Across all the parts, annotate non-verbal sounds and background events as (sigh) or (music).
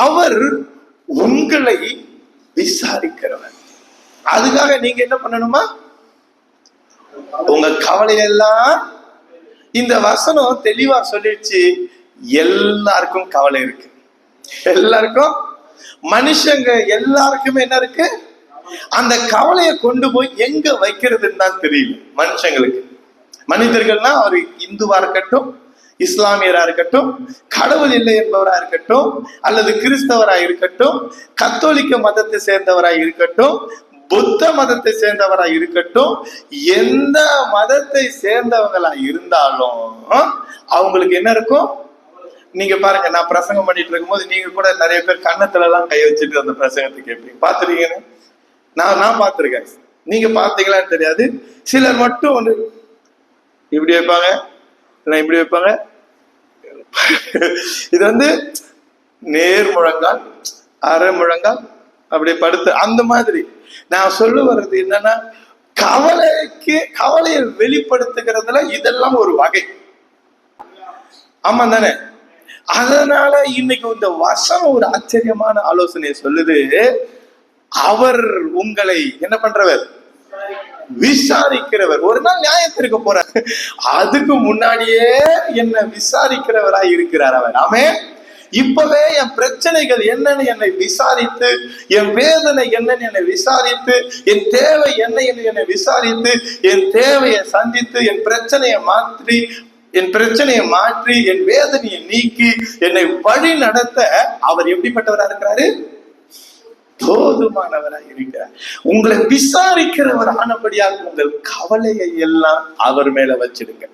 அவர் உங்களை விசாரிக்கிறவர். அதுக்காக நீங்க என்ன பண்ணணுமா? உங்க கவலையெல்லாம் இந்த வசனம் தெளிவா சொல்லிடுச்சு. எல்லாருக்கும் கவலை இருக்கு. எல்லாருக்கும்? மனுஷங்க எல்லாருக்குமே என்ன இருக்கு? அந்த கவலையை கொண்டு போய் எங்க வைக்கிறதுன்னு தான் தெரியல மனுஷங்களுக்கு. மனிதர்கள்னா அவர் இந்துவா இருக்கட்டும் இஸ்லாமியராக இருக்கட்டும் கடவுள் இல்லை என்பவராக இருக்கட்டும் அல்லது கிறிஸ்தவராக இருக்கட்டும் கத்தோலிக்க மதத்தை சேர்ந்தவராக இருக்கட்டும் புத்த மதத்தை சேர்ந்தவரா இருக்கட்டும் எந்த மதத்தை சேர்ந்தவங்களா இருந்தாலும் அவங்களுக்கு என்ன இருக்கும்? நீங்க பாருங்க நான் பிரசங்கம் பண்ணிட்டு இருக்கும்போது நீங்க கூட நிறைய பேர் கண்ணத்துல எல்லாம் கை வச்சுட்டு அந்த பிரசங்கத்தை கேட்பீங்க. பாத்துருக்கீங்கன்னு நான் நான் பார்த்துருக்கேன். நீங்க பார்த்தீங்களான்னு தெரியாது. சிலர் மட்டும் வந்து இப்படி வைப்பாங்க? இல்லை இப்படி வைப்பாங்க? இது வந்து நேர் முழங்கால் அரை முழங்கால் அப்படி படுத்து அந்த மாதிரி. நான் சொல்ல வர்றது என்னன்னா கவலைக்கு கவலையை வெளிப்படுத்துகிறதுல இதெல்லாம் ஒரு வகை. ஆமா தானே? அதனால இன்னைக்கு இந்த வசம் ஒரு ஆச்சரியமான ஆலோசனையை சொல்லுது. அவர் உங்களை என்ன பண்றவர்? விசாரிக்கிறவர். ஒரு நாள் நியாயத்திற்கு போறார். அதுக்கு முன்னாடியே என்ன விசாரிக்கிறவராய் இருக்கிறார் அவர். ஆமே இப்பவே என் பிரச்சனைகள் என்னன்னு என்னை விசாரித்து என் வேதனை என்னன்னு என்னை விசாரித்து என் தேவை என்ன என்று என்னை விசாரித்து என் தேவையை சந்தித்து என் பிரச்சனையை மாற்றி என் பிரச்சனையை மாற்றி என் வேதனையை நீக்கி என்னை வழி நடத்த அவர் எப்படிப்பட்டவரா இருக்கிறாரு? போதுமானவராய் இருக்கிறார் உங்களை விசாரிக்கிறவர் ஆனபடியாக உங்கள் கவலையை எல்லாம் அவர் மேல வச்சிடுங்க.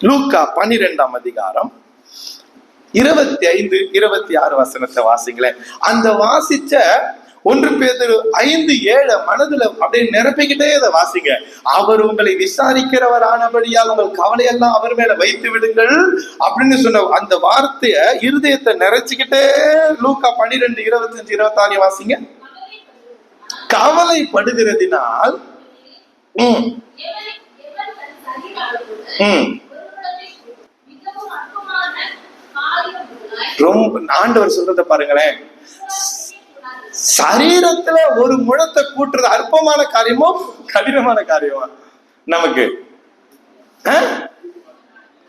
லூக்கா பனிரெண்டாம் அதிகாரம் இருபத்தி ஐந்து இருபத்தி ஆறு வசனத்தை வாசிங்களேன். அந்த வாசிச்ச ஒன்று பேர் ஐந்து ஏழு மனதுல அப்படியே நிரப்பிக்கிட்டே அதை வாசிங்க. அவர் உங்களை விசாரிக்கிறவர் ஆனபடியால் உங்கள் கவலையெல்லாம் அவர் மேல வைத்து விடுங்கள் அப்படின்னு சொன்ன அந்த வார்த்தைய இருதயத்தை நிறைச்சுக்கிட்டே லூக்கா பன்னிரெண்டு இருபத்தஞ்சு இருபத்தாறு வாசிங்க. கவலைப்படுகிறதினால் ம் ம் ரொம்ப ஆண்டவர் சொல்றத பாருங்களேன். சரீரத்துல ஒரு முழத்தை கூட்டுறது அற்பமான காரியமோ கடினமான காரியமா? நமக்கு.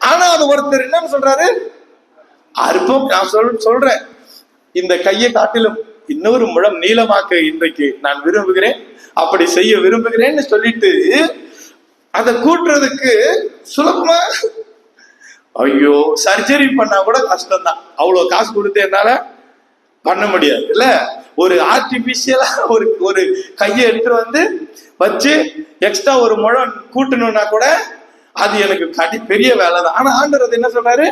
ஆனா அது ஒருத்தர் என்னன்னு சொல்றாரு? அற்பம் நான் சொல் சொல்றேன். இந்த கையை காட்டிலும் இன்னொரு முழம் நீளமாக்க இன்றைக்கு நான் விரும்புகிறேன். அப்படி செய்ய விரும்புகிறேன்னு சொல்லிட்டு அதை கூட்டுறதுக்கு சுலபமா ஐயோ சர்ஜரி பண்ணா கூட கஷ்டம் தான் அவ்வளவு காசு கொடுத்து என்னால பண்ண முடியாது இல்ல ஒரு ஆர்டிபிஷியலா ஒரு ஒரு கையை எடுத்துட்டு வந்து வச்சு எக்ஸ்ட்ரா ஒரு முழம் கூட்டணும்னா கூட அது எனக்கு கடி பெரிய வேலை தான் ஆனா ஆண்டவர் அது என்ன சொல்றாரு?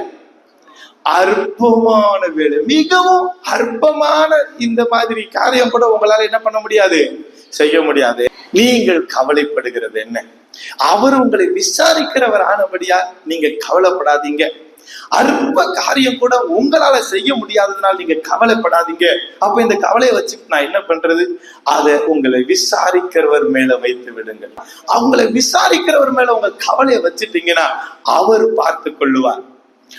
அற்பமான வேலை. மிகவும் அற்பமான இந்த மாதிரி காரியம் கூட உங்களால என்ன பண்ண முடியாது? செய்ய முடியாது. நீங்கள் கவலைப்படுகிறது என்ன? அவர் உங்களை விசாரிக்கிறவர் ஆனபடியா நீங்க கவலைப்படாதீங்க. அற்ப காரியம் கூட உங்களால செய்ய முடியாததுனால நீங்க கவலைப்படாதீங்க. அப்ப இந்த கவலையை வச்சு நான் என்ன பண்றது? அதை உங்களை விசாரிக்கிறவர் மேல வைத்து விடுங்கள். அவங்களை விசாரிக்கிறவர் மேல உங்க கவலையை வச்சுட்டீங்கன்னா அவர் பார்த்து கொள்ளுவார்.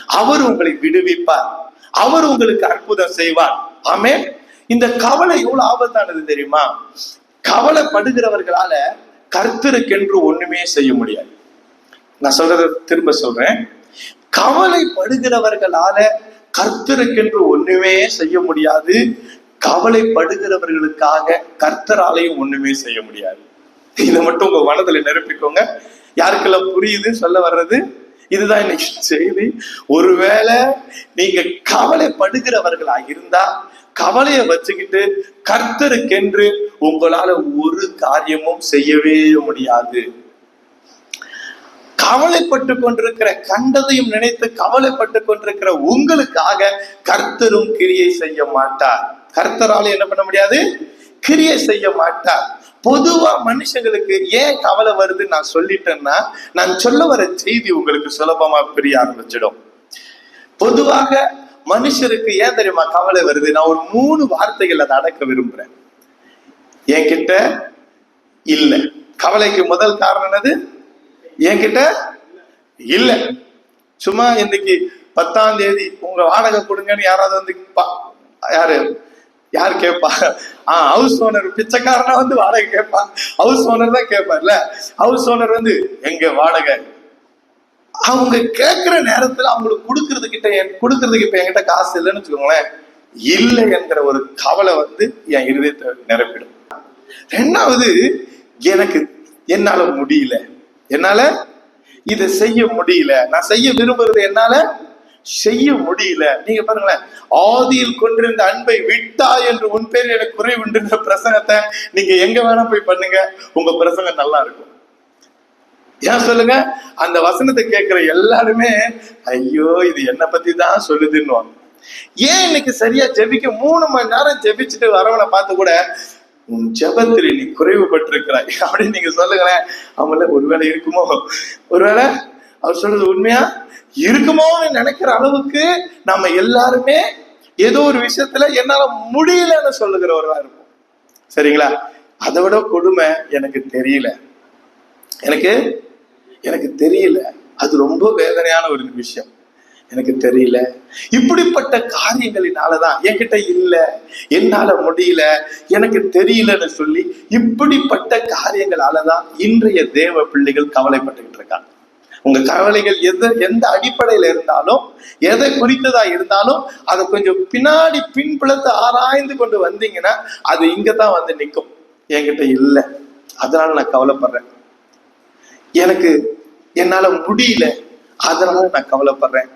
அவர் உங்களை விடுவிப்பார். அவர் உங்களுக்கு அற்புதம் செய்வார். ஆமே இந்த கவலை எவ்வளவு ஆபத்தானது தெரியுமா? கவலைப்படுகிறவர்களால கர்த்தருக்கென்று ஒண்ணுமே செய்ய முடியாது. நான் சொல்றத திரும்ப சொல்றேன். கவலைப்படுகிறவர்களால கர்த்தருக்கென்று ஒண்ணுமே செய்ய முடியாது. கவலைப்படுகிறவர்களுக்காக கர்த்தராலையும் ஒண்ணுமே செய்ய முடியாது. இதை மட்டும் உங்க மனதுல நிரப்பிக்கோங்க. யாருக்கெல்லாம் புரியுது சொல்ல வர்றது? இதுதான் இன்னைக்கு செய்தி. ஒருவேளை நீங்க கவலைப்படுகிறவர்களா இருந்தா கவலையை வச்சுக்கிட்டு கர்த்தருக்கென்று உங்களால ஒரு காரியமும் செய்யவே முடியாது. கவலைப்பட்டு கொண்டிருக்கிற கண்டதையும் நினைத்து கவலைப்பட்டு கொண்டிருக்கிற உங்களுக்காக கர்த்தரும் கிரியை செய்ய மாட்டார். கர்த்தரால என்ன பண்ண முடியாது? கிரியை செய்ய மாட்டார். பொதுவா மனுஷங்களுக்கு ஏன் கவலை வருதுன்னு நான் சொல்லிட்டேன்னா நான் சொல்ல வர செய்தி உங்களுக்கு சுலபமா புரிய ஆரம்பிச்சிடும். பொதுவாக மனுஷருக்கு ஏன் தெரியுமா கவலை வருது? நான் ஒரு மூணு வார்த்தைகள் அதை அடக்க விரும்புறேன். என்கிட்ட இல்லை. கவலைக்கு முதல் காரணம் என்னது? என்கிட்ட இல்லை. சும்மா இன்னைக்கு பத்தாம் தேதி உங்க வாடகை கொடுங்கன்னு யாராவது வந்து பா- யாரு? யார் கேட்பா ஆ ஹவுஸ் ஓனர் பிச்சைக்காரனா வந்து வாடகை கேட்பான் ஹவுஸ் ஓனர் தான் கேட்பார்ல ஹவுஸ் ஓனர் வந்து எங்க வாடகை? அவங்க கேட்கிற நேரத்துல அவங்களுக்கு கொடுக்கறது கிட்ட என் கொடுக்கறதுக்கு இப்ப என்கிட்ட காசு இல்லைன்னு வச்சுக்கோங்களேன். இல்லை என்கிற ஒரு கவலை வந்து என் இருதயத்தை நிரப்பிடும். ரெண்டாவது எனக்கு என்னால முடியல. என்னால? இதை செய்ய முடியல. நான் செய்ய விரும்புறது என்னால? செய்ய முடியல. நீங்க பாருங்களேன். ஆதியில் கொண்டிருந்த அன்பை விட்டா என்று உன் பேர் எனக்கு குறைவுன்ற பிரசங்கத்தை நீங்க எங்க வேணா போய் பண்ணுங்க. உங்க பிரசங்கம் நல்லா இருக்கும். ஏன் சொல்லுங்க? அந்த வசனத்தை கேட்கிற எல்லாருமே ஐயோ இது என்ன பத்தி தான் சொல்லுதுன்னு ஏன் இன்னைக்கு சரியா ஜெபிக்க? மூணு மணி நேரம் ஜெபிச்சுட்டு வரவனை பார்த்து கூட உன் ஜபத்தில் நீ குறைவுபட்டிருக்கிறாய் (laughs) அப்படின்னு நீங்க சொல்லுங்களேன். அவங்கள ஒருவேளை இருக்குமோ? ஒருவேளை அவர் சொல்றது உண்மையா? இருக்குமோன்னு நினைக்கிற அளவுக்கு நம்ம எல்லாருமே ஏதோ ஒரு விஷயத்துல என்னால முடியலன்னு சொல்லுகிறவர்களா இருக்கும் சரிங்களா? அதை விட கொடுமை எனக்கு தெரியல. எனக்கு எனக்கு தெரியல. அது ரொம்ப வேதனையான ஒரு விஷயம். எனக்கு தெரியல. இப்படிப்பட்ட காரியங்களினாலதான் என்கிட்ட இல்ல. என்னால முடியல. எனக்கு தெரியலன்னு சொல்லி இப்படிப்பட்ட காரியங்களாலதான் இன்றைய தேவ பிள்ளைகள் கவலைப்பட்டுக்கிட்டு இருக்காங்க. உங்க கவலைகள் எது எந்த அடிப்படையில இருந்தாலும் எதை குறித்ததா இருந்தாலும் அதை கொஞ்சம் பின்னாடி பின்புலத்தை ஆராய்ந்து கொண்டு வந்தீங்கன்னா அது இங்கதான் வந்து நிற்கும் என்கிட்ட இல்லை. அதனால நான் கவலைப்படுறேன். எனக்கு என்னால முடியல. அதனால நான் கவலைப்படுறேன்.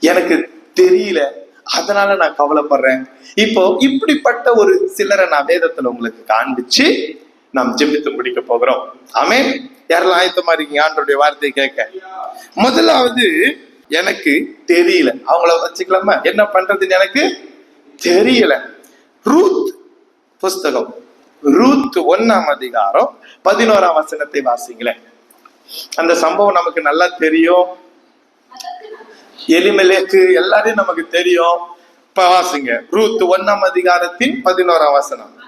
எனக்கு தெரியல. அதனால நான் கவலைப்படுறேன். இப்போ இப்படிப்பட்ட ஒரு சிலரை நான் வேதத்துல உங்களுக்கு காண்பிச்சு நாம் ஜெபித்து முடிக்க போகிறோம். ஆமே யாரெல்லாம் ஆயத்தமா இருக்கீங்க? ஆண்டோடைய வார்த்தையை கேட்க. முதலாவது எனக்கு தெரியல. அவங்கள வச்சுக்கலாமா? என்ன பண்றதுன்னு எனக்கு தெரியல. ரூத் புஸ்தகம். ரூத் ஒன்னாம் அதிகாரம் பதினோராம் வசனத்தை வாசிங்களேன். அந்த சம்பவம் நமக்கு நல்லா தெரியும். எலிமலேக்கு எல்லாரையும் நமக்கு தெரியும். இப்ப வாசிங்க ரூத் ஒன்னாம் அதிகாரத்தின் பதினோராம் வசனம்.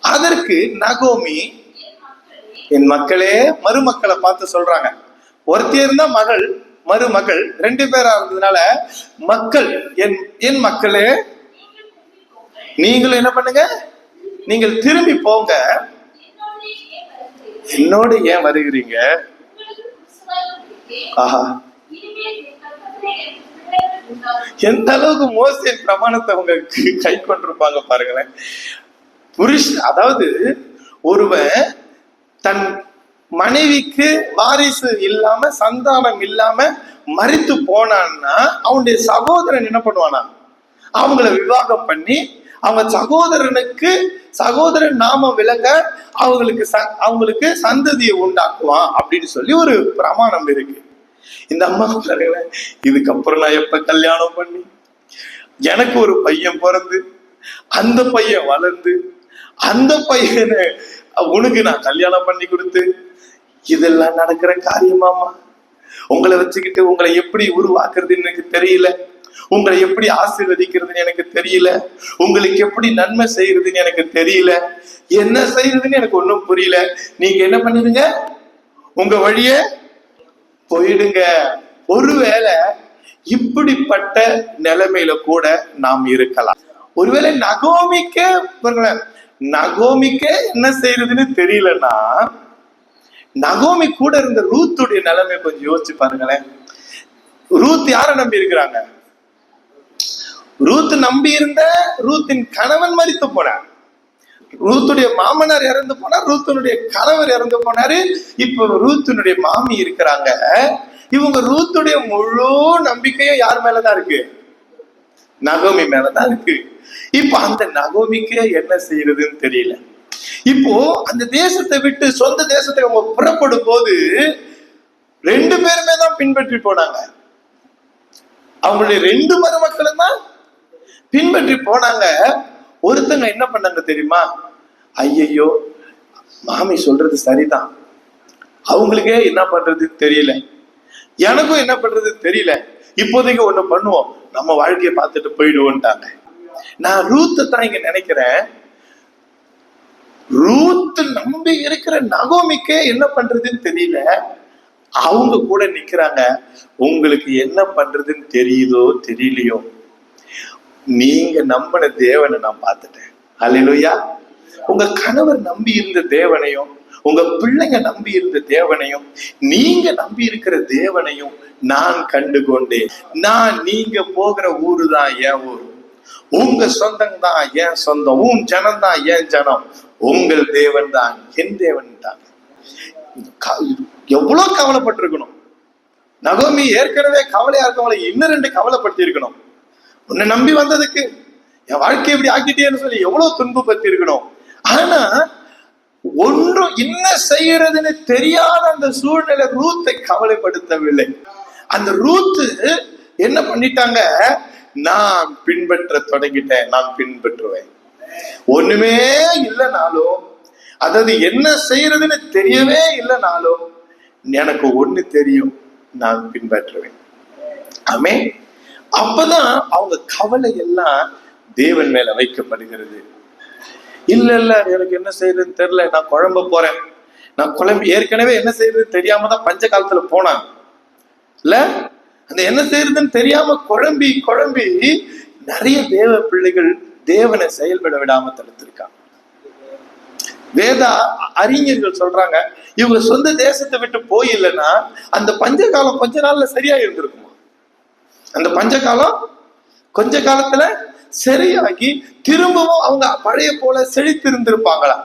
அதற்கு நகோமி என் மக்களே மருமக்களை பார்த்து சொல்றாங்க. ஒருத்தர் இருந்தா மகள் மருமகள் ரெண்டு பேரா இருந்ததுனால மக்கள் என் என் மக்களே நீங்களும் என்ன பண்ணுங்க? நீங்கள் திரும்பி போங்க. என்னோடு ஏன் வருகிறீங்க? ஆஹா. எந்த அளவுக்கு மோசின் பிரமாணத்தை அவங்க கை கொண்டிருப்பாங்க பாருங்களேன். புருஷ் அதாவது ஒருவன் தன் மனைவிக்கு வாரிசு இல்லாம சந்தானம் இல்லாம மறித்து போனான்னா அவனுடைய சகோதரன் என்ன பண்ணுவானா? அவங்கள விவாகம் பண்ணி அவங்க சகோதரனுக்கு சகோதரன் நாம விளங்க அவங்களுக்கு ச- அவங்களுக்கு சந்ததியை உண்டாக்குவான் அப்படின்னு சொல்லி ஒரு பிரமாணம் இருக்கு. இந்த அம்மா பாருங்களேன் இதுக்கப்புறம் நான் எப்ப கல்யாணம் பண்ணி? எனக்கு ஒரு பையன் பிறந்து அந்த பையன் வளர்ந்து அந்த பையனை உனக்கு நான் கல்யாணம் பண்ணி கொடுத்து இதெல்லாம் நடக்கிற காரியமாமா உங்களை வச்சுக்கிட்டு உங்களை எப்படி உருவாக்குறதுன்னு எனக்கு தெரியல. உங்களை எப்படி ஆசீர்வதிக்கிறதுன்னு எனக்கு தெரியல. உங்களுக்கு எப்படி நன்மை செய்யறதுன்னு எனக்கு தெரியல. என்ன செய்யறதுன்னு எனக்கு ஒன்றும் புரியல. நீங்க என்ன பண்ணிருங்க உங்க வழியை போயிடுங்க. ஒருவேளை இப்படிப்பட்ட நிலைமையில கூட நாம் இருக்கலாம். ஒருவேளை நகோமிக்க பாருங்களேன், நகோமிக்கே என்ன செய்யறதுன்னு தெரியலன்னா நகோமி கூட இருந்த ரூத்துடைய நிலைமை கொஞ்சம் யோசிச்சு பாருங்களேன். ரூத் யார நம்பி இருக்கிறாங்க? ரூத் நம்பி இருந்த ரூத்தின் கணவன் மறித்து போனான் ரூத்துடைய மாமனார் இறந்து போனார் ரூத்தனுடைய கணவர் இறந்து போனாரு. இப்ப ரூத்தனுடைய மாமி இருக்கிறாங்க. இவங்க ரூத்துடைய முழு நம்பிக்கையும் யார் மேலதான் இருக்கு? நகோமி மேலதான் இருக்கு. இப்ப அந்த நகோமிக்கு என்ன செய்யறதுன்னு தெரியல. இப்போ அந்த தேசத்தை விட்டு சொந்த தேசத்தை அவங்க புறப்படும் போது ரெண்டு பேருமே தான் பின்பற்றி போனாங்க. அவங்களுடைய ரெண்டு மருமக்களும் தான் பின்பற்றி போனாங்க. ஒருத்தங்க என்ன பண்ணாங்க தெரியுமா? ஐயையோ மாமி சொல்றது சரிதான். அவங்களுக்கே என்ன பண்றது தெரியல. எனக்கும் என்ன பண்றது தெரியல. இப்போதைக்கு ஒண்ணு பண்ணுவோம். நம்ம வாழ்க்கையை பார்த்துட்டு போயிடுவோம்ட்டாங்க. நான் ரூத்தை தான் இங்க நினைக்கிறேன். ரூத்து நம்பி இருக்கிற நகோமிக்கே என்ன பண்றதுன்னு தெரியல. அவங்க கூட நிக்கிறாங்க. உங்களுக்கு என்ன பண்றதுன்னு தெரியுதோ தெரியலையோ? நீங்க நம்பின தேவனை நான் பார்த்துட்டேன். அல்லேலூயா உங்க கணவர் நம்பி இருந்த தேவனையும் உங்க பிள்ளைங்க நம்பி இருந்த தேவனையும் நீங்க நம்பி இருக்கிற தேவனையும் நான் கண்டு கொண்டேன் நான் நீங்க போகிற ஊரு தான் என் ஊர். உங்க சொந்தம் தான் என் சொந்தம். உன் ஜனம் தான் என் ஜனம். உங்கள் தேவன் தான் என் தேவன் தான். க- எவ்வளவு கவலைப்பட்டிருக்கணும். நகோமி ஏற்கனவே கவலையா இருக்கவங்களை இன்னும் ரெண்டு கவலைப்படுத்தி இருக்கணும் உன்னை நம்பி வந்ததுக்கு என் வாழ்க்கை இப்படி ஆக்கிட்டேன்னு சொல்லி எவ்வளவு துன்பப்படுத்தி இருக்கணும் ஆனா ஒன்றும் என்ன செய்யறதுன்னு தெரியாத அந்த சூழ்நிலை ரூத்தை கவலைப்படுத்தவில்லை. அந்த ரூத்து என்ன பண்ணிட்டாங்க? நான் பின்பற்ற தொடங்கிட்டேன் நான் பின்பற்றுவேன். ஒண்ணுமே இல்லைனாலும் அதாவது என்ன செய்யறதுன்னு தெரியவே இல்லைனாலும் எனக்கு ஒண்ணு தெரியும் நான் பின்பற்றுவேன். ஆமே அப்பதான் அவங்க கவலை எல்லாம் தேவன் மேல வைக்கப்படுகிறது. இல்ல இல்ல எனக்கு என்ன செய்யறதுன்னு தெரியல. நான் குழம்ப போறேன். நான் குழம்பு ஏற்கனவே என்ன செய்யறது தெரியாம தான் பஞ்ச காலத்துல போனாங்க. இல்ல? அந்த என்ன செய்யறதுன்னு தெரியாம குழம்பி குழம்பி நிறைய தேவ பிள்ளைகள் தேவனை செயல்பட விடாம தடுத்திருக்காங்க. வேதா அறிஞர்கள் சொல்றாங்க இவங்க சொந்த தேசத்தை விட்டு போயில்லைன்னா அந்த பஞ்ச காலம் கொஞ்ச நாள்ல சரியா இருந்திருக்குமா அந்த பஞ்ச காலம் கொஞ்ச காலத்துல சரியாகி திரும்பவும் அவங்க பழைய போல செழித்து இருந்திருப்பாங்களா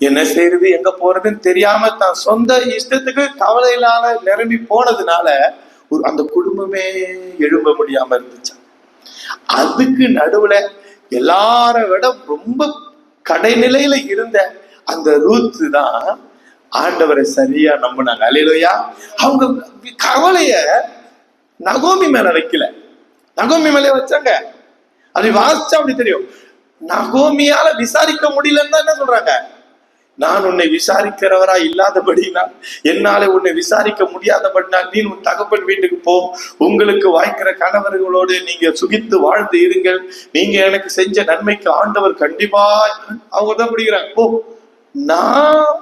என்ன செய்யறது எங்க போறதுன்னு தெரியாம தான் சொந்த இஷ்டத்துக்கு கவலையினால நிரம்பி போனதுனால ஒரு அந்த குடும்பமே எழும்ப முடியாம இருந்துச்சு. அதுக்கு நடுவுல எல்லார விட ரொம்ப கடைநிலையில இருந்த அந்த ரூத்து தான் ஆண்டவரை சரியா நம்பினாங்க. அலையிலோயா. அவங்க கவலைய நகோமி மேல வைக்கல. நகோமி மேலே வச்சாங்க. அப்படி வாசிச்சா அப்படி தெரியும். நகோமியால விசாரிக்க முடியலன்னு தான் என்ன சொல்றாங்க? நான் உன்னை விசாரிக்கிறவரா இல்லாதபடினா என்னால உன்னை விசாரிக்க முடியாதபடினா நீ உன் தகப்பன் வீட்டுக்கு போ. உங்களுக்கு வாய்க்கிற கணவர்களோடு நீங்க சுகித்து வாழ்ந்து இருங்கள். நீங்க எனக்கு செஞ்ச நன்மைக்கு ஆண்டவர் கண்டிப்பா அவங்க தான் பிடிக்கிறாங்க போ. நான்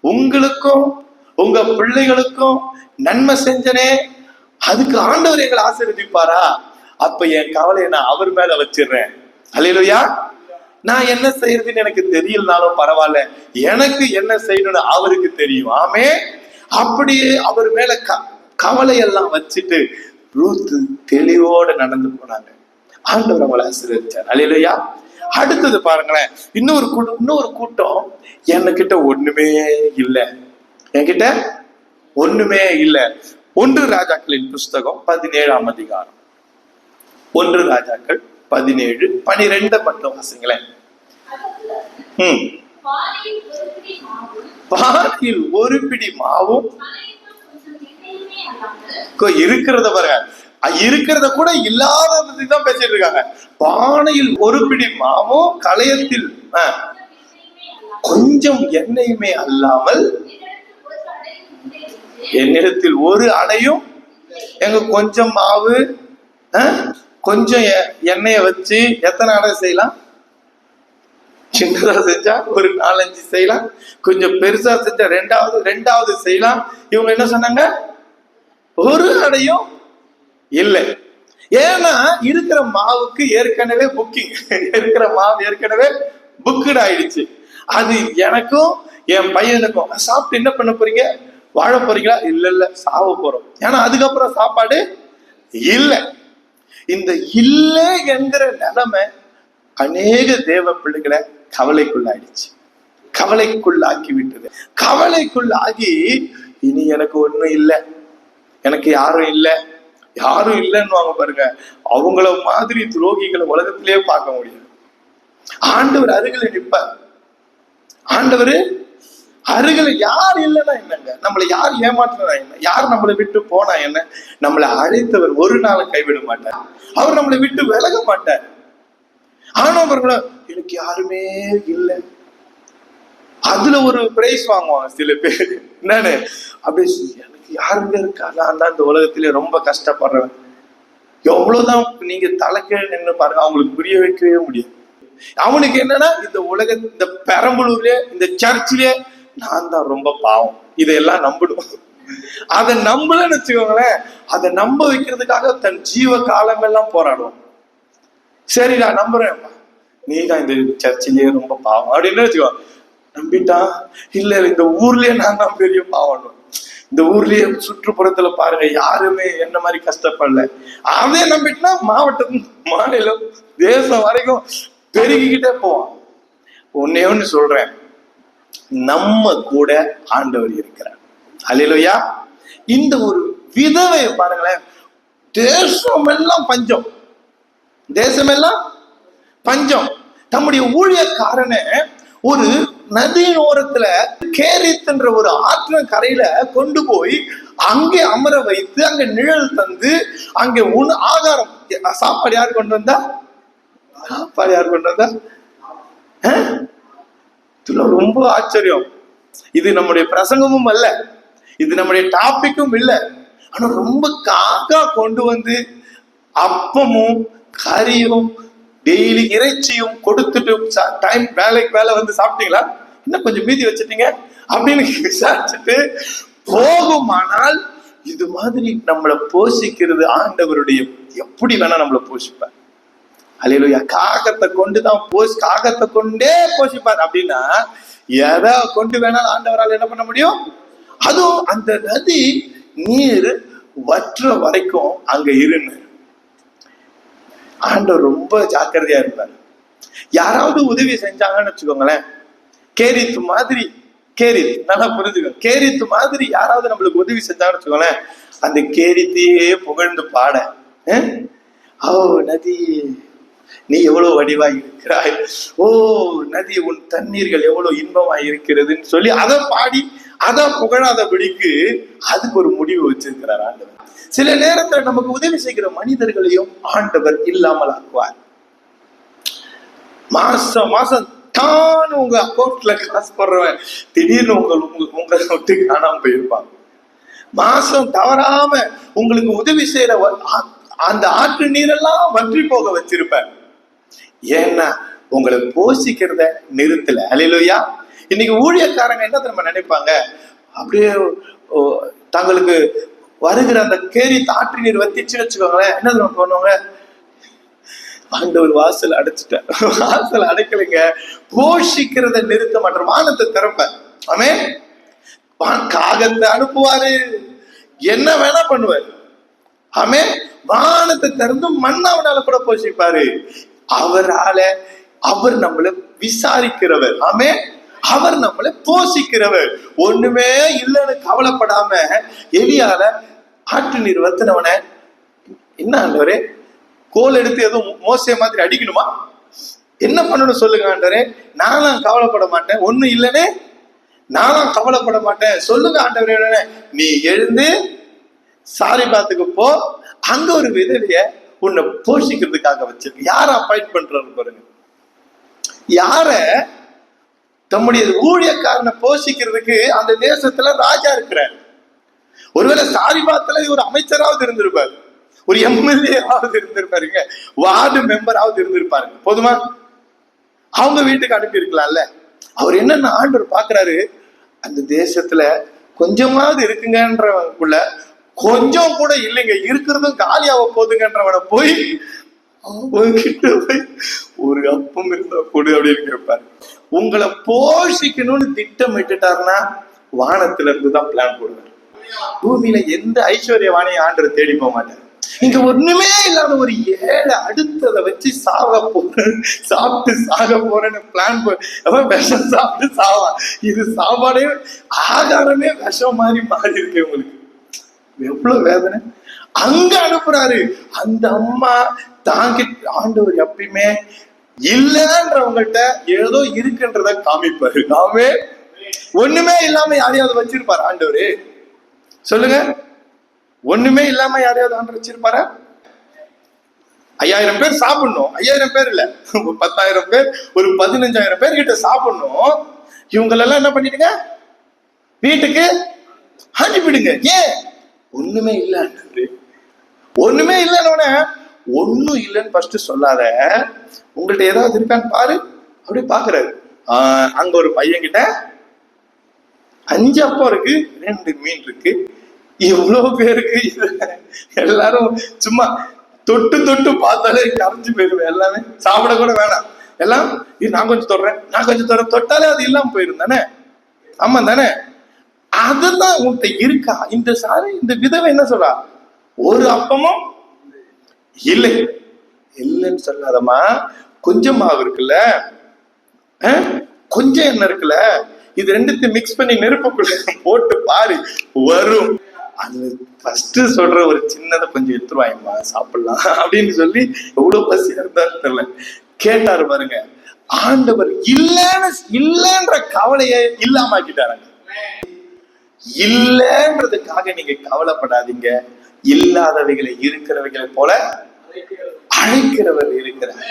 உங்களுக்கும் உங்க பிள்ளைகளுக்கும் நன்மை செஞ்சனே அதுக்கு ஆண்டவர் எங்களை ஆசீர்வதிப்பாரா? அப்ப என் கவலையை நான் அவர் மேல வச்சிடுறேன். அல்லையா நான் என்ன செய்யறதுன்னு எனக்கு தெரியலனாலும் பரவாயில்ல. எனக்கு என்ன செய்யணும்னு அவருக்கு தெரியும். ஆமே அப்படியே அவர் மேல க கவலையெல்லாம் வச்சுட்டு ரூத்து தெளிவோட நடந்து போனாங்க. ஆண்டவர் அவங்களை ஆசீர்வதிச்சார். அல்லையா அடுத்தது பாருங்களேன். இன்னொரு கூட்டம் இன்னொரு கூட்டம் என்கிட்ட ஒண்ணுமே இல்லை. என்கிட்ட ஒண்ணுமே இல்லை. ஒன்று ராஜாக்களின் புஸ்தகம் பதினேழாம் அதிகாரம். ஒன்று ராஜாக்கள் பதினேழு பனிரெண்டு மட்டும் வாசிங்களேன். ம். பானையில் ஒரு பிடி மாவும், இருக்கிறத பாருங்க. இருக்கிறத கூட இல்லாத பத்தி தான் பேசிட்டு இருக்காங்க. பானையில் ஒரு பிடி மாவும் களையத்தில் கொஞ்சம் கொஞ்சம் எண்ணெயுமே அல்லாமல் என்னிடத்தில் ஒரு அணையும் ஒரு அடையும் எங்க கொஞ்சம் மாவு கொஞ்சம் எண்ணெயை வச்சு எத்தனை அடை செய்யலாம்? சின்னதா செஞ்சா ஒரு நாலஞ்சு செய்யலாம். கொஞ்சம் பெருசா செஞ்சா ரெண்டாவது ரெண்டாவது செய்யலாம். இவங்க என்ன சொன்னாங்க? ஒரு அடையும் இல்லை. ஏன்னா இருக்கிற மாவுக்கு ஏற்கனவே புக்கிங் இருக்கிற மாவு ஏற்கனவே புக்குடு ஆயிடுச்சு. அது எனக்கும் என் பையனுக்கும். சாப்பிட்டு என்ன பண்ண போறீங்க? வாழ போறீங்களா? இல்ல இல்ல சாவ போறோம். ஏன்னா அதுக்கப்புறம் சாப்பாடு இல்லை. இந்த இல்லை என்கிற நிலைமை அநேக தேவ பிள்ளைகளை கவலைக்குள்ளாயிடுச்சு. கவலைக்குள்ளாக்கி விட்டது கவலைக்குள்ளாகி இனி எனக்கு ஒண்ணும் இல்லை. எனக்கு யாரும் இல்லை. யாரும் இல்லைன்னு வாங்க பாருங்க. அவங்கள மாதிரி துரோகிகளை உலகத்திலேயே பார்க்க முடியாது. ஆண்டவர் அருகில நிற்பார். ஆண்டவர் அருகில் யார் இல்லைன்னா என்னங்க? நம்மளை யார் ஏமாற்றினா என்ன? யார் நம்மளை விட்டு போனா என்ன? நம்மளை அழைத்தவர் ஒரு நாளும் கைவிட மாட்டார். அவர் நம்மளை விட்டு விலக மாட்டார். ஆனவர்கள எனக்கு யாருமே இல்லை. அதுல ஒரு பிரைஸ் வாங்குவாங்க சில பேர். என்னன்னு? அப்படியே எனக்கு யாருங்க இருக்கா? நான் தான் இந்த உலகத்திலே ரொம்ப கஷ்டப்படுறேன் எவ்வளவுதான் நீங்க தலைக்கீழ நின்று பாருங்க அவங்களுக்கு புரிய வைக்கவே முடியாது. அவனுக்கு என்னன்னா இந்த உலக இந்த பெரம்பலூர்லயே இந்த சர்ச்சிலே நான் தான் ரொம்ப பாவம். இதையெல்லாம் நம்பிடுவோம் அதை நம்பலன்னு வச்சுக்கோங்களேன் அதை நம்ப வைக்கிறதுக்காக தன் ஜீவ காலமெல்லாம் போராடுவோம் சரி நான் நம்புறேன் நீ தான் இந்த சர்ச்சிலேயே ரொம்ப பாவம். அப்படின்னு வச்சுக்கோ. நம்பிட்டான் இல்ல இந்த ஊர்லயே நான் தான் பெரிய பாவம் இந்த ஊர்லயே சுற்றுப்புறத்துல பாருங்க யாருமே என்ன மாதிரி கஷ்டப்படல. அதே நம்பிட்டுனா மாவட்டம் மாநிலம் தேசம் வரைக்கும் பெருகிக்கிட்டே போவான். ஒன்னே ஒண்ணு சொல்றேன். நம்ம கூட ஆண்டவர் இருக்கிறார். அல்லையா இந்த ஒரு விதவை பாருங்களேன் தேசம் எல்லாம் பஞ்சம். தேசமெல்லாம் பஞ்சம். தம்முடைய ஊழியக்காரனை ஒரு நதியின் ஓரத்துல கேரித்துன்ற ஒரு ஆற்று கரையில கொண்டு போய் அங்கே அமர வைத்து அங்க நிழல் தந்து அங்கே உண் ஆகாரம். சாப்பாடு யார் கொண்டு வந்தா? சாப்பாடு யார் கொண்டு வந்தா? இதெல்லாம் ரொம்ப ஆச்சரியம். இது நம்முடைய பிரசங்கமும் அல்ல. இது நம்முடைய டாபிக்கும் இல்ல. ஆனா ரொம்ப காக்கா கொண்டு வந்து அப்பமும் கறியும் டெய்லி இறைச்சியும் கொடுத்துட்டு டைம் வேலைக்கு வேலை வந்து சாப்பிட்டீங்களா? இன்னும் கொஞ்சம் மீதி வச்சுட்டீங்க. அப்படின்னு விசாரிச்சுட்டு போகுமானால் இது மாதிரி நம்மளை போஷிக்கிறது ஆண்டவருடைய எப்படி வேணா நம்மளை போஷிப்பேன் அலையிலுயா காகத்தை கொண்டு தான் போஷ் காகத்தை கொண்டே போஷிப்பார். அப்படின்னா எதை கொண்டு வேணாலும் ஆண்டவரால் என்ன பண்ண முடியும்? அதுவும் அந்த நதி நீர் வற்ற வரைக்கும் அங்க இருன்னு ஆண்டவர் ரொம்ப ஜாக்கிரதையா இருப்பார். யாராவது உதவி செஞ்சாங்கன்னு வச்சுக்கோங்களேன். கேரித்து மாதிரி கேரித் நல்லா புரிஞ்சுக்கோ கேரித்து மாதிரி யாராவது நம்மளுக்கு உதவி செஞ்சாங்கன்னு வச்சுக்கோங்களேன். அந்த கேரித்தையே புகழ்ந்து பாட. ஓ நதி நீ எவ்வளவு வடிவாய் இருக்கிறாய்? ஓ நதி உன் தண்ணீர்கள் எவ்வளவு இன்பமாய் இருக்கிறதுன்னு சொல்லி அதை பாடி அதை புகழாதபடிக்கு அதுக்கு ஒரு முடிவு வச்சிருக்கிறார் ஆண்டவர். சில நேரத்துல நமக்கு உதவி செய்கிற மனிதர்களையும் ஆண்டவர் இல்லாமல் ஆக்குவார். மாசம் மாசம் தான் உங்க அக்கௌண்ட்ல காசு போடுறவன் திடீர்னு உங்க உங்க- உங்களை விட்டு காணாம போயிருப்பாங்க மாசம் தவறாம உங்களுக்கு உதவி செய்யற அந்த ஆற்று நீரெல்லாம் வற்றி போக வச்சிருப்பேன் ஏன்னா உங்களை போஷிக்கிறத நிறுத்தல. அலையிலோயா இன்னைக்கு ஊழியக்காரங்க என்ன திரும்ப நினைப்பாங்க? அப்படியே தங்களுக்கு வருகிற அந்த கேரி ஆற்று நீர் வத்திச்சுன்னு வச்சுக்கோங்களேன். என்ன திரும்ப பண்ணுவாங்க? ஆண்டவர் வாசல் அடைச்சிட்டார். வாசல் அடைக்கலைங்க. போஷிக்கிறத நிறுத்த மாட்டார். வானத்தை திறப்ப ஆமே காகத்தை அனுப்புவாரு. என்ன வேணா பண்ணுவாரு. ஆமே வானத்தை திறந்து மண்ணாவனால கூட போஷிப்பாரு. அவரால அவர் நம்மளை விசாரிக்கிறவர். ஆமே அவர் நம்மளை போஷிக்கிறவர். ஒண்ணுமே இல்லைன்னு கவலைப்படாம எலியால ஆற்று நீர் வத்தினவன. என்ன ஆண்டவரே? கோல் எடுத்து எதுவும் மோசைய மாதிரி அடிக்கணுமா? என்ன பண்ணணும் சொல்லுங்க ஆண்டவரே. நானும் கவலைப்பட மாட்டேன். ஒண்ணும் இல்லைனே? நானும் கவலைப்பட மாட்டேன். சொல்லுங்க ஆண்டவரே. நீ எழுந்து சாரிபாத்துக்கு போ. அங்க ஒரு விதவிய உன்னை போஷிக்கிறதுக்காக வச்சிருக்கு. யார அப்பாயிண்ட் பண்றாரு பாருங்க. யார? தம்முடைய ஊழியக்காரனை போஷிக்கிறதுக்கு அந்த தேசத்துல ராஜா இருக்கிறார். ஒருவேளை சாரிபாத்துல ஒரு அமைச்சராவது இருந்திருப்பாரு. ஒரு எம்எல்ஏவாவது இருந்திருப்பாருங்க. வார்டு மெம்பராவது இருந்திருப்பாருங்க. போதுமா? அவங்க வீட்டுக்கு அனுப்பியிருக்கலாம்ல. அவர் என்னென்ன ஆண்டவர் பாக்குறாரு அந்த தேசத்துல கொஞ்சமாவது இருக்குங்கன்றவங்களுக்குள்ள கொஞ்சம் கூட இல்லைங்க. இருக்கிறதும் காலியாக போகுதுங்கன்றவனை போய் அவங்கிட்ட போய் ஒரு அப்பம் இருந்தா கொடு அப்படின்னு கேட்பாரு. உங்களை போஷிக்கணும்னு திட்டமிட்டுட்டாருன்னா வானத்துல இருந்து தான் பிளான் போடுவார். பூமியில எந்த ஐஸ்வர்யவானையும் ஆண்டரை தேடி போக மாட்டார். இங்க ஒண்ணுமே இல்லாத ஒரு ஏழை அடுத்ததை வச்சு சாக போறேன் சாப்பிட்டு சாக போறேன்னு பிளான் அவன் விஷம் சாப்பிட்டு சாவான். இது சாப்பாடே ஆகாரமே விஷம் மாதிரி மாறி இருக்கு உங்களுக்கு. எவ்வளவு வேதனை? அங்க அனுப்புறாரு. அந்த அம்மா தாங்கி ஆண்டவர் எப்பயுமே இல்லைன்றவங்கள்ட்ட ஏதோ இருக்குன்றத காமிப்பாரு. நாமே ஒண்ணுமே இல்லாம யாரையாவது வச்சிருப்பாரு ஆண்டவரு? சொல்லுங்க. ஒண்ணுமே இல்லாம யாரையாவது ஆண்டு வச்சிருப்பாரா? ஐயாயிரம் பேர் சாப்பிடணும். ஐயாயிரம் பேர் இல்ல. பத்தாயிரம் பேர் ஒரு பதினஞ்சாயிரம் பேர் கிட்ட சாப்பிடணும். இவங்களெல்லாம் என்ன பண்ணிடுங்க? வீட்டுக்கு அனுப்பிடுங்க. ஏன்? ஒண்ணுமே இல்ல ஒண்ணுமே இல்லைன்னு ஒண்ணும் இல்லைன்னு ஃபர்ஸ்ட் சொல்லாத. உங்கள்கிட்ட ஏதாவது இருக்கான்னு பாரு. அப்படி பாக்குறாரு. ஆஹ் அங்க ஒரு பையன் கிட்ட அஞ்சு அப்பா இருக்கு ரெண்டு மீன் இருக்கு. இவ்வளவு பேருக்கு எல்லாரும் சும்மா தொட்டு தொட்டு பார்த்தாலே கரைஞ்சு போயிருவேன் எல்லாமே. சாப்பிட கூட வேணாம். எல்லாம் இது நான் கொஞ்சம் தொடுறேன். நான் கொஞ்சம் தொடுறேன். தொட்டாலே அது இல்லாம போயிரும் தானே ஆமா தானே? அதுதான் உன்கிட்ட இருக்கா? இந்த சாரி இந்த விதவை என்ன சொல்றா? ஒரு அப்பமும் இல்லை. இல்லைன்னு சொல்லாதம்மா. கொஞ்சம் மாவு இருக்குல்ல கொஞ்சம் என்ன இருக்குல்ல? இது ரெண்டுத்தையும் மிக்ஸ் பண்ணி நெருப்புக்குள்ள போட்டு பாரு. வரும். அது ஃபர்ஸ்ட் சொல்ற ஒரு சின்னதை கொஞ்சம் எடுத்துருவாங்கம்மா சாப்பிடலாம் அப்படின்னு சொல்லி எவ்வளவு பசியா இருந்தாலும் தெரியல. கேட்டாரு பாருங்க. ஆண்டவர் இல்லைன்னு இல்லைன்ற கவலையை இல்லாம ஆக்கிட்டாருங்க. இல்லைன்றதுக்காக நீங்க கவலைப்படாதீங்க. இல்லாதவைகளை இருக்கிறவைகளை போல அழைக்கிறவர் இருக்கிறார்.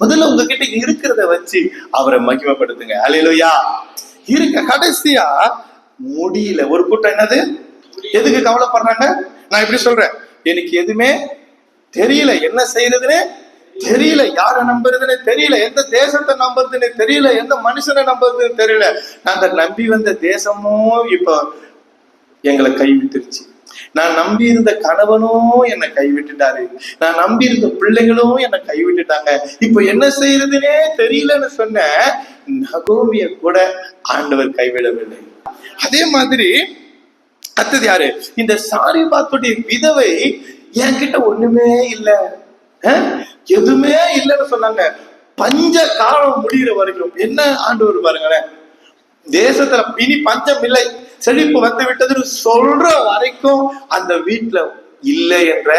முதல்ல உங்ககிட்ட இருக்கிறத வச்சு அவரை மகிமைப்படுத்துங்க. அலையிலோயா இருக்க கடைசியா முடியல ஒரு கூட்டம் என்னது? எதுக்கு கவலைப்படுறாங்க? நான் இப்படி சொல்றேன். எனக்கு எதுவுமே தெரியல என்ன செய்யறதுன்னு தெரியல யார நம்புறதுன்னு தெரியல எந்த தேசத்தை நம்புறதுன்னு தெரியல எந்த மனுஷனை நம்புறதுன்னு தெரியல. நாங்க நம்பி வந்த தேசமும் இப்போ எங்களை கைவிட்டுருச்சு. நான் நம்பி இருந்த கணவனும் என்னை கைவிட்டுட்டாரு. நான் நம்பி இருந்த பிள்ளைகளும் என்னை கைவிட்டுட்டாங்க. இப்போ என்ன செய்யறதுனே தெரியலன்னு சொன்ன நகோமிய கூட ஆண்டவர் கைவிடவில்லை. அதே மாதிரி அடுத்தது யாரு? இந்த சாரிபாத்துடைய விதவை என்கிட்ட ஒண்ணுமே இல்லை. எதுவுமே இல்லைன்னு சொன்னாங்க. பஞ்ச காலம் முடிகிற வரைக்கும். என்ன ஆண்டவர் பாருங்களேன். தேசத்துல இனி பஞ்சம் இல்லை. செழிப்பு வந்து விட்டதுன்னு சொல்ற வரைக்கும் அந்த வீட்டுல இல்லை என்ற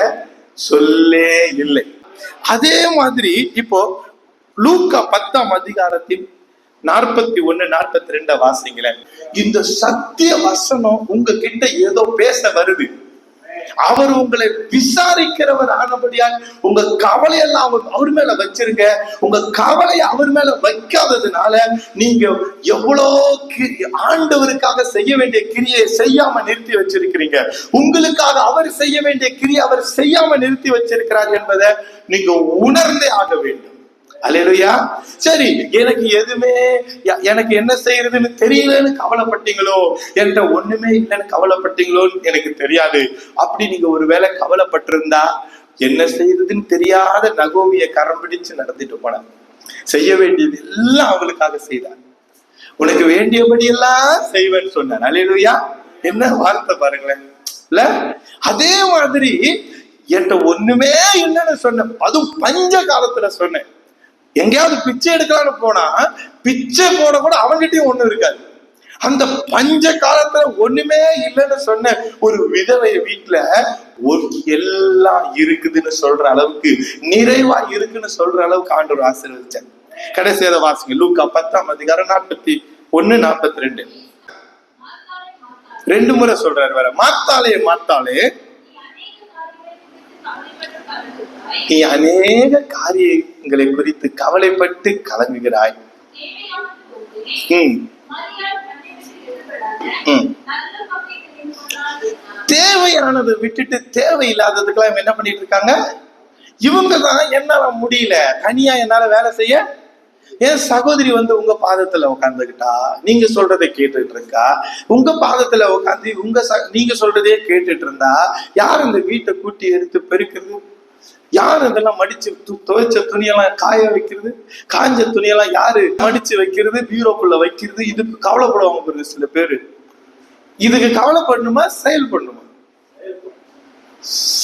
சொல்லே இல்லை. அதே மாதிரி இப்போ லூக்கா பத்தாம் அதிகாரத்தின் நாற்பத்தி ஒண்ணு நாற்பத்தி ரெண்ட வாசிங்களேன். இந்த சத்திய வசனம் உங்ககிட்ட ஏதோ பேச வருது. அவர் உங்களை விசாரிக்கிறவர் ஆனபடியால் உங்க கவலையெல்லாம் அவர் அவர் மேல வச்சிருங்க. உங்க கவலையை அவர் மேல வைக்காததுனால நீங்க எவ்வளோ கி- ஆண்டவருக்காக செய்ய வேண்டிய கிரியை செய்யாம நிறுத்தி வச்சிருக்கிறீங்க. உங்களுக்காக அவர் செய்ய வேண்டிய கிரியை அவர் செய்யாம நிறுத்தி வச்சிருக்கிறார் என்பதை நீங்க உணர்ந்தே ஆக வேண்டும். அலையலுயா சரி எனக்கு எதுவுமே எனக்கு என்ன செய்யறதுன்னு தெரியலன்னு கவலைப்பட்டீங்களோ? என்கிட்ட ஒண்ணுமே இல்லைன்னு கவலைப்பட்டீங்களோன்னு எனக்கு தெரியாது. அப்படி நீங்க ஒருவேளை கவலைப்பட்டிருந்தா என்ன செய்யறதுன்னு தெரியாத நகோமிய கரம் பிடிச்சு நடத்திட்டு போனாங்க செய்ய வேண்டியது எல்லாம் அவங்களுக்காக செய்தார். உனக்கு வேண்டியபடி எல்லாம் செய்வேன்னு சொன்னார். அலையலுயா என்ன வார்த்தை பாருங்களேன். இல்ல? அதே மாதிரி என்கிட்ட ஒண்ணுமே இல்லைன்னு சொன்னேன். அதுவும் பஞ்ச காலத்துல சொன்னேன். எங்கேயாவது பிச்சை எடுக்கலாம்னு போனா பிச்சை போட கூட அவங்ககிட்டயும் ஒண்ணு இருக்காது. அந்த பஞ்ச காலத்துல ஒண்ணுமே இல்லைன்னு சொன்ன ஒரு விதவை வீட்டுல ஒரு எல்லாம் இருக்குதுன்னு சொல்ற அளவுக்கு நிறைவா இருக்குன்னு சொல்ற அளவுக்கு ஆண்டவர் ஆசீர்வதிச்சார். கடைசியாத வாசிங்க. லூக்கா பத்தாம் அதிகாரம் நாற்பத்தி ஒண்ணு நாற்பத்தி ரெண்டு ரெண்டு முறை சொல்றாரு வேற. மாத்தாலே மாத்தாளே நீ அநேக காரியங்களை குறித்து கவலைப்பட்டு கலங்குகிறாய். தேவையானது விட்டுட்டு தேவையில்லாததுக்கெல்லாம் என்ன பண்ணிட்டு இருக்காங்க? இவங்க தான் என்னால முடியல. தனியா என்னால வேலை செய்ய என் சகோதரி வந்து உங்க பாதத்துல உட்காந்துக்கிட்டா நீங்க சொல்றதை கேட்டுட்டு இருக்கா? உங்க பாதத்துல உட்காந்து உங்க நீங்க சொல்றதே கேட்டுட்டு இருந்தா யார் இந்த வீட்டை கூட்டி எடுத்து பெருக்குறது? யார் இதெல்லாம் மடிச்சு துவைச்ச துணியெல்லாம் காய வைக்கிறது? காஞ்ச துணியெல்லாம் யாரு மடிச்சு வைக்கிறது? பீரோக்குள்ள வைக்கிறது? இதுக்கு கவலைப்படுவாங்க பாருங்க சில பேரு. இதுக்கு கவலைப்படணுமா? செயல்படணுமா?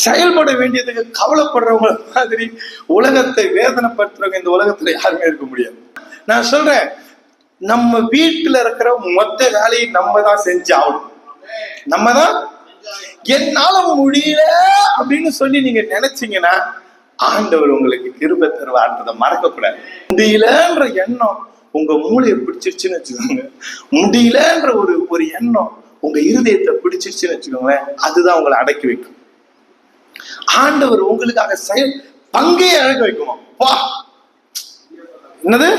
செயல்பட வேண்டியதுக்கு கவலைப்படுறவங்க மாதிரி உலகத்தை வேதனைப்படுத்துறவங்க இந்த உலகத்துல யாருமே இருக்க முடியாது. நான் சொல்றேன் நம்ம வீட்டுல இருக்கிற மொத்த வேலையை நம்ம தான் செஞ்சு ஆகணும். நம்ம தான் என்னால முடியல அப்படின்னு சொல்லி நீங்க நினைச்சீங்கன்னா ஆண்டவர் உங்களுக்கு கிருபை தருவார்ன்றதை மறக்க கூடாது முடியலன்ற எண்ணம் உங்க மூளையை பிடிச்சிருச்சுன்னு வச்சுக்கோங்க. முடியலன்ற ஒரு ஒரு எண்ணம் உங்க இருதயத்தை பிடிச்சிருச்சுன்னு வச்சுக்கோங்களேன் அதுதான் உங்களை அடக்கி வைக்கும். ஆண்டவர் உங்களுக்காக செயல் பங்கையே அழக வைக்குமா வா. என்னது?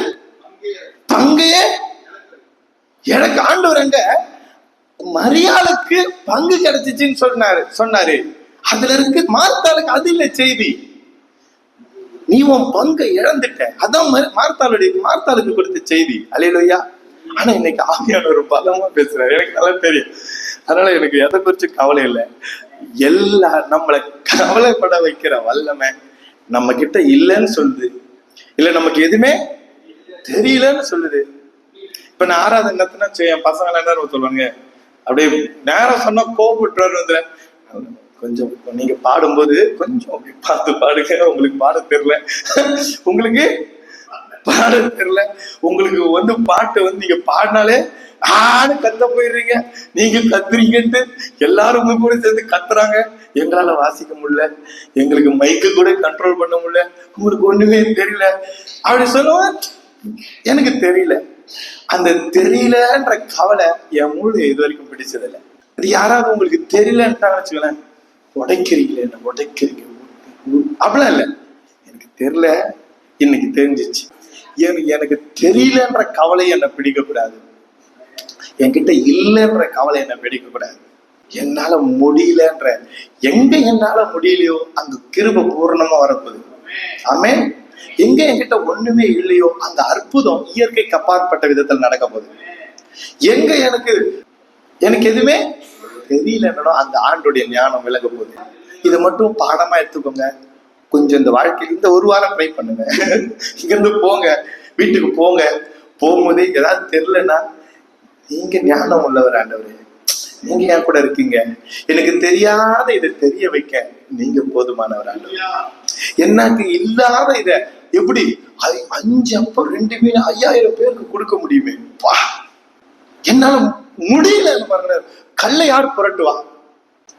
பங்கையே? எனக்கு ஆண்டவர் அங்க மரியாளுக்கு பங்கு கிடைச்சிச்சுன்னு சொன்னாரு சொன்னாரு. அதுல இருக்கு மார்த்தாளுக்கு அது இல்லை செய்தி. நீ உன் பங்கை இழந்துட்ட. அதான் மார்த்தாளுடைய மார்த்தாளுக்கு கொடுத்த செய்தி. அலையிலோயா ஆனா இன்னைக்கு ஆவியான ஒரு பலமா பேசுறாரு. எனக்கு நல்லா தெரியும். அதனால எனக்கு எதை குறிச்சு கவலை இல்லை. எல்லா நம்மளை கவலைப்பட வைக்கிற வல்லமை நம்ம கிட்ட இல்லைன்னு சொல்லுது. இல்ல நமக்கு எதுவுமே தெரியலன்னு சொல்லுது. இப்ப நான் ஆறாவது கத்துனா என் பசங்க எல்லாம் என்ன சொல்லுவாங்க அப்படியே நேரம் சொன்னா கோபப்பட்டுறாரு வந்து கொஞ்சம் நீங்க பாடும்போது கொஞ்சம் அப்படி பார்த்து பாடுங்க. உங்களுக்கு பாட தெரியல. உங்களுக்கு பாட தெரியல. உங்களுக்கு வந்து பாட்டு வந்து நீங்க பாடினாலே ஆடு கத்த போயிடுறீங்க. நீங்க கத்துறீங்கன்ட்டு எல்லாரும் கூட சேர்ந்து கத்துறாங்க. எங்களால வாசிக்க முடியல. எங்களுக்கு மைக்கு கூட கண்ட்ரோல் பண்ண முடியல. உங்களுக்கு ஒண்ணுமே தெரியல. அப்படி சொல்லுவேன் எனக்கு தெரியல. அந்த தெரியலன்ற கவலை என் மூளை இது வரைக்கும் பிடிச்சதில்லை. அது யாராவது உங்களுக்கு தெரியலன்றாங்க வச்சுக்கலேன் உடைக்கிறீங்களே என்ன உடைக்கிறீங்க? அப்படிலாம் இல்லை. எனக்கு தெரியல இன்னைக்கு தெரிஞ்சிச்சு. எனக்கு எனக்கு தெரியலன்ற கவலை என்னை பிடிக்கக்கூடாது. என்கிட்ட இல்லைன்ற கவலை என்னை பிடிக்கக்கூடாது. என்னால முடியலன்ற எங்க என்னால முடியலையோ அந்த கிருப பூரணமா வரப்போகுது. ஆமே எங்க என்கிட்ட ஒண்ணுமே இல்லையோ? அந்த அற்புதம் இயற்கைக்கு அப்பாற்பட்ட விதத்தில் நடக்க போகுது. எங்க எனக்கு எனக்கு எதுவுமே தெரியலன்னோ அந்த ஆண்டுடைய ஞானம் விலக போகுது. இதை மட்டும் பாடமா எடுத்துக்கோங்க. கொஞ்சம் இந்த வாழ்க்கையில் இந்த ஒரு வாரம் ட்ரை பண்ணுங்க. இங்கிருந்து போங்க. வீட்டுக்கு போங்க. போகும்போதே ஏதாவது தெரியலன்னா நீங்க ஞானம் உள்ளவர் ஆண்டவர். நீங்க என் கூட இருக்கீங்க. எனக்கு தெரியாத இதை தெரிய வைக்க நீங்க போதுமானவர் ஆண்டவர். எனக்கு இல்லாத இத எப்படி? அஞ்சு அப்போ ரெண்டு மீன் ஐயாயிரம் பேருக்கு கொடுக்க முடியுமே? வா என்னால முடியல பாருங்க கல்லை யார் புரட்டுவா?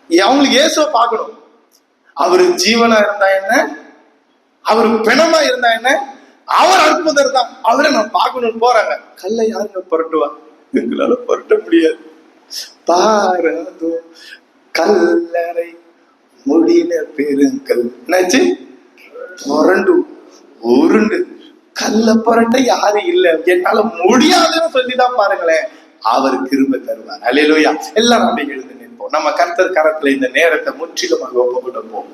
அவங்களுக்கு இயேசுவை பார்க்கணும். அவர் ஜீவனா இருந்தா என்ன? அவர் பிணமா இருந்தா என்ன? அவர் அற்புதர் தான். அவரை நான் பார்க்கணும்னு போறாங்க. கல்லை யாருங்க புரட்டுவா? எங்களால புரட்ட முடியாது. பாரதோ கல்லறை முடின பெருங்கல். என்னாச்சு? புரண்டு உருண்டு. கல்ல புரட்ட யாரு இல்ல. என்னால முடியாதுன்னு சொல்லிதான் பாருங்களேன். அவர் கிருப தருவார். அல்லேலூயா எல்லாரும் அப்படியே எழுந்து நிற்போம். நம்ம கர்த்தர் கரத்துல இந்த நேரத்தை முற்றிலுமாக ஒப்பு கொடுப்போம்